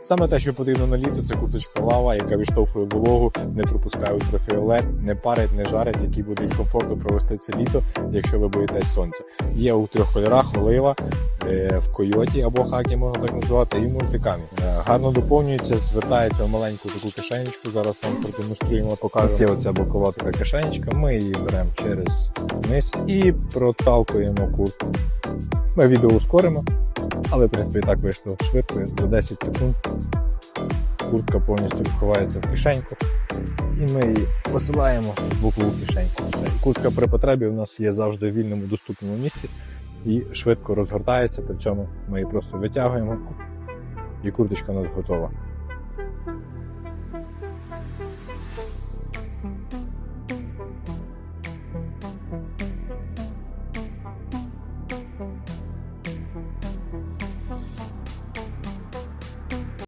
Саме те, що потрібно на літо, це курточка лава, яка відштовхує вологу, не пропускає ультрафіолет, не парить, не жарить, який буде комфортно провести це літо, якщо ви боїтесь сонця. Є у трьох кольорах олива, е, в койоті або хакі можна так назвати, і в мультикамі. Е, Гарно доповнюється, звертається в маленьку таку кишенечку. Зараз вам продемонструємо, покажемо. Є оця бокова така кишенечка. Ми її беремо через низ і проталкуємо куртку. Ми відео ускоримо, але в принципі так вийшло швидко, за 10 секунд. Куртка повністю ховається в кишеньку. І ми її посилаємо в букву кишеньку. Куртка при потребі у нас є завжди в вільному доступному місці і швидко розгортається, при цьому ми її просто витягуємо і курточка у нас готова.